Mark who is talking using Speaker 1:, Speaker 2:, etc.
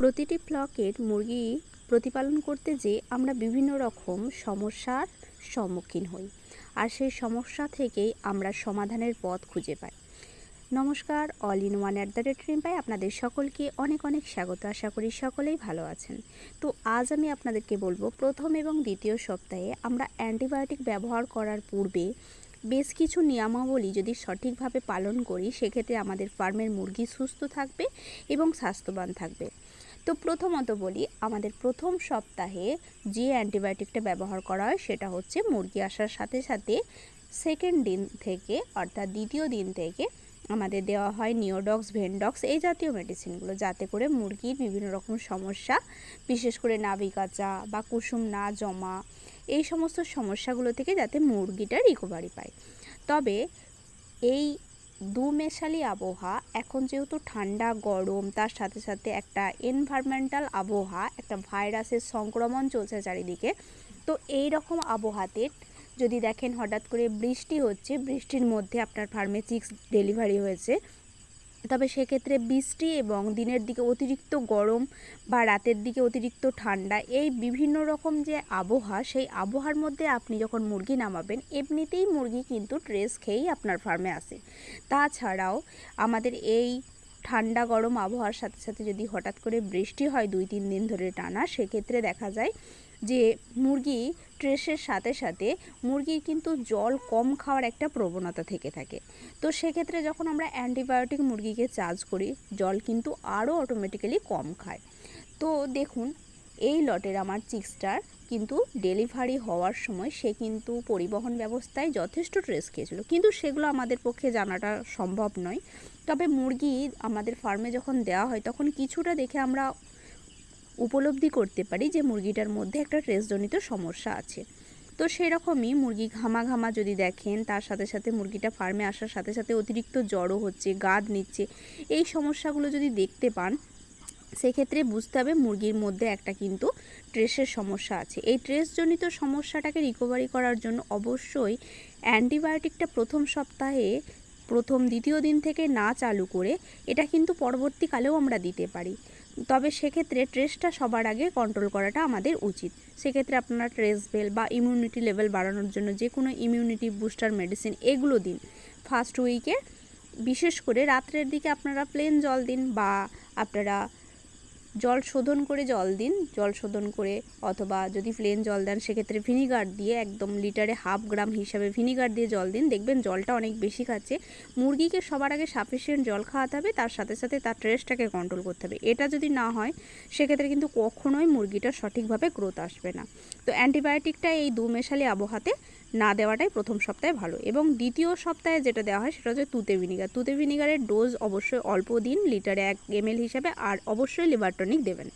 Speaker 1: প্রতিটি ব্লকের মুরগি প্রতিপালন করতে যে আমরা বিভিন্ন রকম সমস্যার সম্মুখীন হই। আর সেই সমস্যা থেকেই আমরা সমাধানের পথ খুঁজে পাই। নমস্কার all in one at the rate পাই আপনাদের সকলকে অনেক অনেক স্বাগত। আশা করি সকলেই ভালো আছেন। তো আজ আমি আপনাদেরকে বলব, প্রথম এবং দ্বিতীয় সপ্তাহে আমরা অ্যান্টিবায়োটিক ব্যবহার করার পূর্বে বেশ কিছু নিয়মাবলী যদি সঠিকভাবে পালন করি, সেক্ষেত্রে আমাদের ফার্মের মুরগি সুস্থ থাকবে এবং স্বাস্থ্যবান থাকবে। তো প্রথমত বলি, আমাদের প্রথম সপ্তাহে যে অ্যান্টিবায়োটিকটা ব্যবহার করা হয় সেটা হচ্ছে মুরগি আসার সাথে সাথে সেকেন্ড দিন থেকে অর্থাৎ দ্বিতীয় দিন থেকে আমাদের দেওয়া হয় নিওডক্স ভেনডক্স এই জাতীয় মেডিসিনগুলো যাতে করে মুরগির বিভিন্ন রকম সমস্যা, বিশেষ করে নাভি কাঁচা বা কুসুম না জমা, এই সমস্ত সমস্যাগুলো থেকে যাতে মুরগিটা রিকভারি পায়। তবে এই দুমেশালি আবহাওয়া। এখন যেহেতু ঠান্ডা, গরম, তার সাথে সাথে একটা এনভায়রনমেন্টাল আবহাওয়া, একটা ভাইরাসের সংক্রমণ চলছে চারিদিকে। তো এই রকম আবহাওয়াতে যদি দেখেন হঠাৎ করে বৃষ্টি হচ্ছে, বৃষ্টির মধ্যে আপনার ফার্মে চিক্স ডেলিভারি হয়েছে। তবে সেক্ষেত্রে বৃষ্টি এবং দিনের দিকে অতিরিক্ত গরম বা রাতের দিকে অতিরিক্ত ঠান্ডা, এই বিভিন্ন রকম যে আবহাওয়া, সেই আবহাওয়ার মধ্যে আপনি যখন মুরগি নামাবেন, এমনিতেই মুরগি কিন্তু ট্রেস খেয়েই আপনার ফার্মে আসে। তাছাড়াও আমাদের এই ঠান্ডা গরম আবহাওয়ার সাথে সাথে যদি হঠাৎ করে বৃষ্টি হয় দুই তিন দিন ধরে টানা, সেক্ষেত্রে দেখা যায় যে মুরগি ট্রেসের সাথে সাথে মুরগির কিন্তু জল কম খাওয়ার একটা প্রবণতা থেকে থাকে। তো সেক্ষেত্রে যখন আমরা অ্যান্টিবায়োটিক মুরগিকে চার্জ করি, জল কিন্তু আরও অটোমেটিক্যালি কম খায়। তো দেখুন, এই লটের আমার চিক্সটার কিন্তু ডেলিভারি হওয়ার সময় সে কিন্তু পরিবহন ব্যবস্থায় যথেষ্ট ট্রেস খেয়েছিল। কিন্তু সেগুলো আমাদের পক্ষে জানাটা সম্ভব নয়। তবে মুরগি আমাদের ফার্মে যখন দেওয়া হয়, তখন কিছুটা দেখে আমরা উপলব্ধি করতে পারি যে মুরগিটার মধ্যে একটা ট্রেসজনিত সমস্যা আছে। তো সেরকমই মুরগি ঘামা ঘামা যদি দেখেন, তার সাথে সাথে মুরগিটা ফার্মে আসার সাথে সাথে অতিরিক্ত জ্বরও হচ্ছে, গাদ নিচ্ছে, এই সমস্যাগুলো যদি দেখতে পান, সেক্ষেত্রে বুঝতে হবে মুরগির মধ্যে একটা কিন্তু ট্রেসের সমস্যা আছে। এই ট্রেসজনিত সমস্যাটাকে রিকভারি করার জন্য অবশ্যই অ্যান্টিবায়োটিকটা প্রথম সপ্তাহে, প্রথম দ্বিতীয় দিন থেকে না চালু করে, এটা কিন্তু পরবর্তীকালেও আমরা দিতে পারি। তবে সেক্ষেত্রে ট্রেসটা সবার আগে কন্ট্রোল করাটা আমাদের উচিত। সেক্ষেত্রে আপনারা ট্রেস বেল বা ইমিউনিটি লেভেল বাড়ানোর জন্য যে কোনো ইমিউনিটি বুস্টার মেডিসিন এগুলো দিন। ফার্স্ট উইকে বিশেষ করে রাত্রের দিকে আপনারা প্লেন জল দিন বা আপনারা জল শোধন করে জল দিন। জল শোধন করে অথবা যদি প্লেন জল দেন, সেক্ষেত্রে ভিনিগার দিয়ে একদম লিটারে হাফ গ্রাম হিসাবে ভিনিগার দিয়ে জল দিন। দেখবেন জলটা অনেক বেশি খাচ্ছে। মুরগিকে সবার আগে সাফিসিয়েন্ট জল খাওয়াতে হবে, তার সাথে সাথে তার ট্রেসটাকে কন্ট্রোল করতে হবে। এটা যদি না হয়, সেক্ষেত্রে কিন্তু কখনোই মুরগিটা সঠিকভাবে গ্রোথ আসবে না। তো অ্যান্টিবায়োটিকটা এই দু মেশালি আবহাওয়াতে না দেওয়াটাই প্রথম সপ্তাহে ভালো। এবং দ্বিতীয় সপ্তাহে যেটা দেওয়া হয়, সেটা হচ্ছে তুতে ভিনিগার। তুতে ভিনিগারের ডোজ অবশ্যই অল্প দিন, লিটারে এক এম হিসাবে, আর অবশ্যই লিভারটনিক দেবেন।